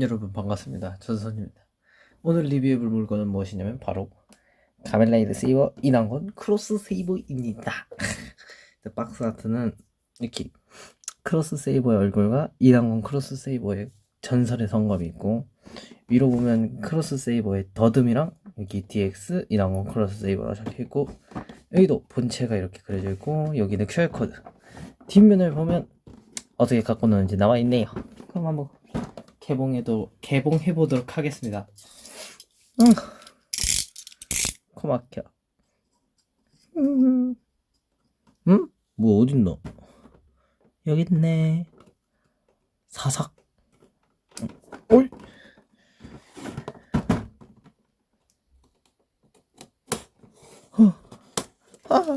여러분 반갑습니다. 전선입니다. 오늘 리뷰해볼 물건은 무엇이냐면 바로 가멜라이드 세이버 인왕건 크로스 세이버입니다. 박스 아트는 이렇게 크로스 세이버의 얼굴과 인왕건 크로스 세이버의 전설의 성검이 있고 위로 보면 크로스 세이버의 더듬이랑 여기 DX 인왕건 크로스 세이버가 적혀있고 여기도 본체가 이렇게 그려져 있고 여기는 QR코드 뒷면을 보면 어떻게 갖고 노는지 나와 있네요. 그럼 한번 개봉해도 개봉해 보도록 하겠습니다. 응. 코 막혀. 음. 응? 뭐 어딨노? 여기 있네. 사삭. 응. 올. 허. 아.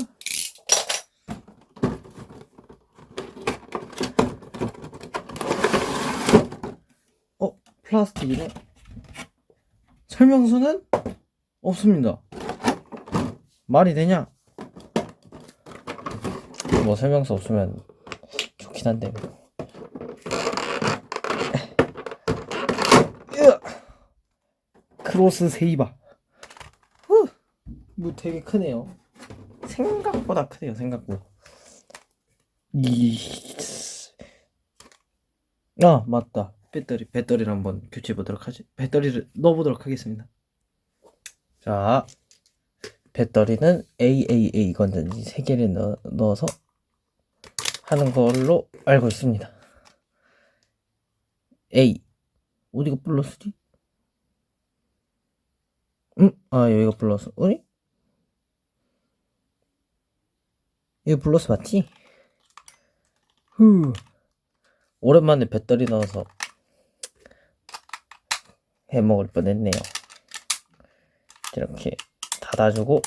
어, 플라스틱이네. 설명서는 없습니다. 말이 되냐? 뭐 설명서 없으면 좋긴 한데. 크로스 세이바. 후! 뭐 되게 크네요. 생각보다 크네요, 생각보다. 이, 아, 맞다. 배터리, 배터리를 한번 교체해 보도록 하지. 배터리를 넣어 보도록 하겠습니다. 자, 배터리는 AAA 건전지 3개를 넣, 넣어서 하는 걸로 알고 있습니다. A. 어디가 플러스지? 음, 아, 여기가 플러스. 어이? 여기 플러스 맞지? 후. 오랜만에 배터리 넣어서 해 먹을 뻔했네요. 이렇게 닫아주고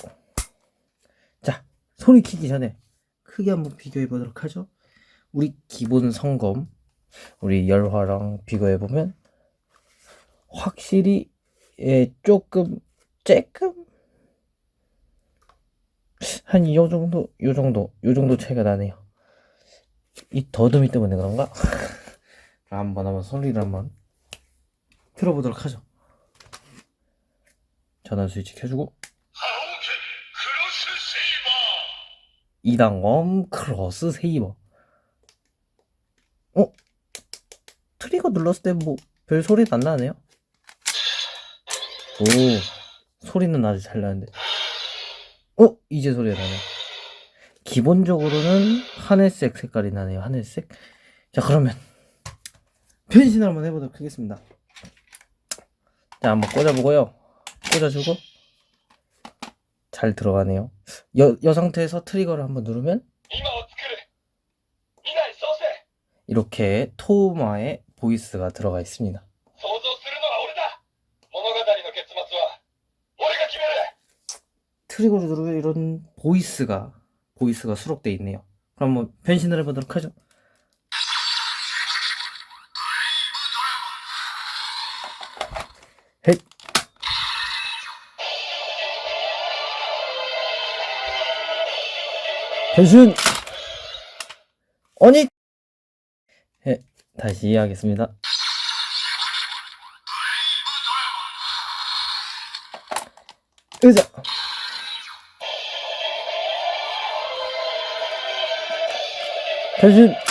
자 소리 키기 전에 크게 한번 비교해 보도록 하죠. 우리 기본 성검 우리 열화랑 비교해 보면 확실히 예, 조금 조금 한 이 정도 요 정도 요 정도 차이가 나네요. 이 더듬이 때문에 그런가? 한번 한번 소리를 한번 들어보도록 하죠. 전원 스위치 켜주고 하우겐 크로스 세이버 이당검 크로스 세이버. 어? 트리거 눌렀을 때 뭐 별 소리 안 나네요. 오 소리는 아주 잘 나는데. 어 이제 소리가 나네. 기본적으로는 하늘색 색깔이 나네요. 하늘색. 자 그러면 변신을 한번 해보도록 하겠습니다. 자, 한번 꽂아보고요. 꽂아주고 잘 들어가네요. 여, 여 상태에서 트리거를 한번 누르면 이렇게 토마의 보이스가 들어가 있습니다. 트리거를 누르면 이런 보이스가 보이스가 수록되어 있네요. 그럼 한번 변신을 해보도록 하죠. 헷. 변신. 아니. 해 다시 하겠습니다. 의자. 변신.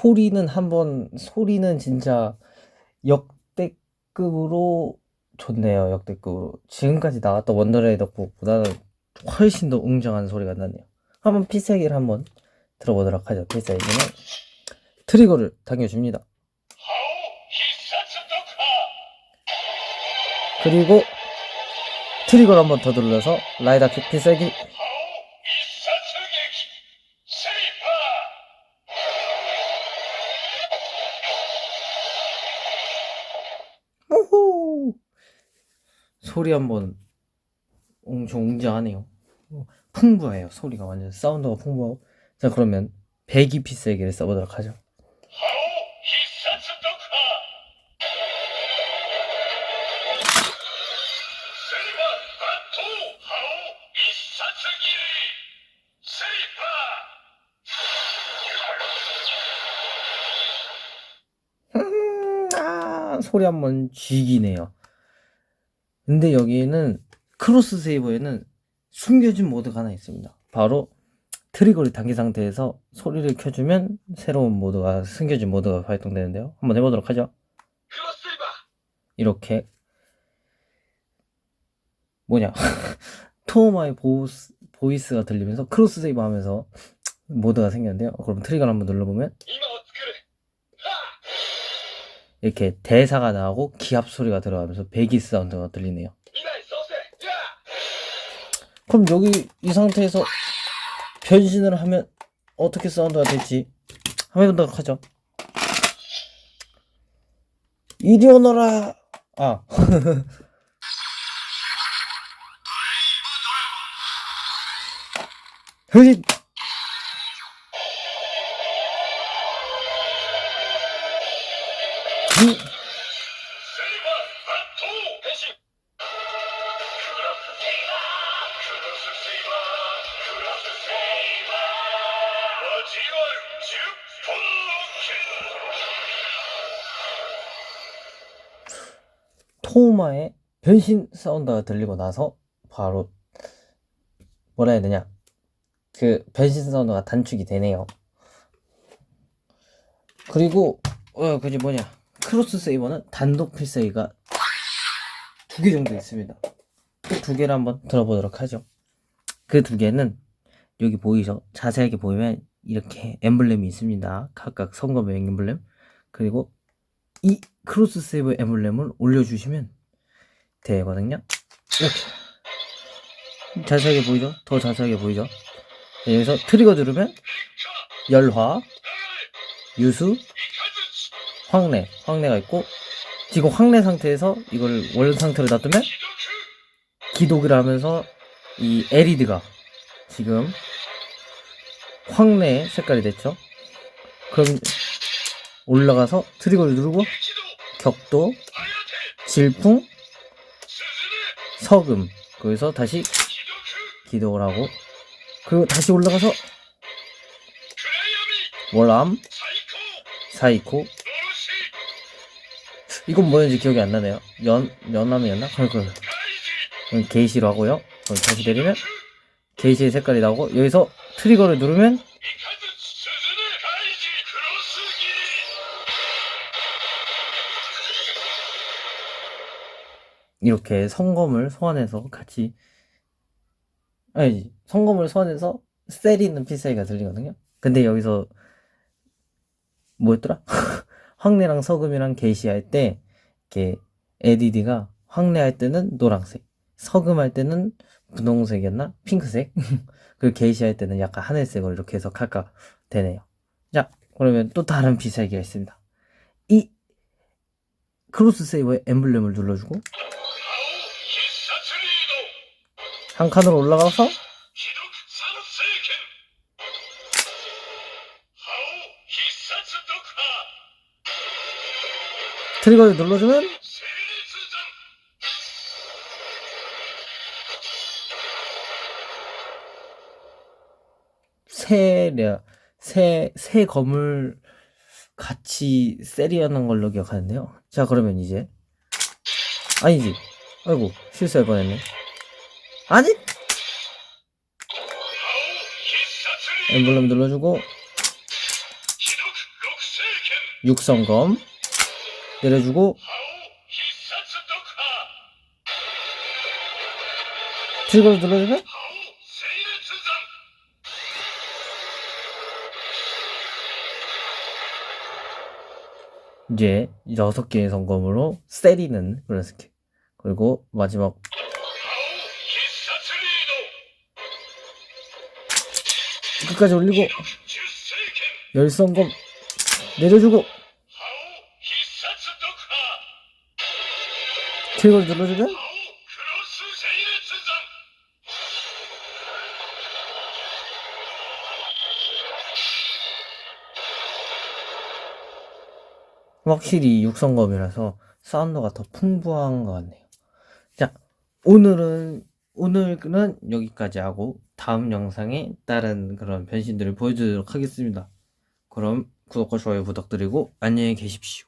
소리는 한번 소리는 진짜 역대급으로 좋네요. 역대급으로 지금까지 나왔던 원더레이더 곡보다는 훨씬 더 웅장한 소리가 나네요. 한번 피세기를 한번 들어보도록 하죠. 피세기는 트리거를 당겨줍니다. 그리고 트리거를 한번 더 눌러서 라이다 킥 피세기 소리 한번 엄청 웅장하네요. 풍부해요. 소리가 완전 사운드가 풍부하고. 자, 그러면 배기피스 얘기를 써보도록 하죠. 아, 소리 한번 쥐기네요. 근데 여기에는 크로스 세이버에는 숨겨진 모드가 하나 있습니다. 바로 트리거를 당기 상태에서 소리를 켜주면 새로운 모드가 숨겨진 모드가 발동되는데요. 한번 해보도록 하죠. 이렇게 뭐냐 토마의 보스, 보이스가 들리면서 크로스 세이버 하면서 모드가 생겼는데요. 그럼 트리거를 한번 눌러보면 이렇게 대사가 나오고 기합 소리가 들어가면서 배기 사운드가 들리네요. 그럼 여기 이 상태에서 변신을 하면 어떻게 사운드가 될지 한번 해보도록 하죠. 이리 오너라! 아. 당신 토마의 변신 사운드가 들리고 나서 바로 뭐라 해야 되냐? 그 변신 사운드가 단축이 되네요. 그리고 어 그지 뭐냐? 크로스 세이버는 단독 필살기가 두 개 정도 있습니다. 그 두 개를 한번 들어보도록 하죠. 그 두 개는 여기 보이죠? 자세하게 보이면 이렇게 엠블렘이 있습니다. 각각 성검의 엠블렘. 그리고 이 크로스 세이버 엠블렘을 올려주시면 되거든요. 이렇게. 자세하게 보이죠? 더 자세하게 보이죠? 네, 여기서 트리거 누르면 열화, 유수, 황래, 황래가 있고 지금 황래 상태에서 이걸 원 상태로 놔두면 기독을 하면서 이 LED가 지금 황래 색깔이 됐죠? 그럼 올라가서 트리거를 누르고 격도, 질풍, 서금 거기서 다시 기독을 하고 그리고 다시 올라가서 월암, 사이코 이건 뭐였는지 기억이 안 나네요 연, 연암이었나? 그걸 게이시로 하고요 다시 내리면 게이시의 색깔이 나오고 여기서 트리거를 누르면 이렇게 성검을 소환해서 같이 아니 성검을 소환해서 셀이 있는 필살기가 들리거든요. 근데 여기서 뭐였더라? 황래랑 서금이랑 게이시 할 때 이렇게 LED가 황래 할 때는 노란색, 서금 할 때는 분홍색이었나? 핑크색. 그리고 게이시 할 때는 약간 하늘색으로 이렇게 각각 되네요. 자, 그러면 또 다른 필살기가 있습니다. 이 크로스 세이버의 엠블렘을 눌러주고 한 칸으로 올라가서 트리거를 눌러주면 새려 새, 새 검을 같이 세리하는 걸로 기억하는데요. 자, 그러면 이제 아니지. 아이고, 실수할 뻔했네. 아니! 엠블렘 눌러주고 육성검 내려주고 트리거를 눌러주면 이제 여섯 개의 성검으로 세리는 그런 스킬. 그리고 마지막 끝까지 올리고 열성검 내려주고 킬걸 눌러주면? 확실히 육성검이라서 사운드가 더 풍부한 것 같네요. 자, 오늘은, 오늘은 여기까지 하고 다음 영상에 다른 그런 변신들을 보여드리도록 하겠습니다. 그럼 구독과 좋아요 부탁드리고 안녕히 계십시오.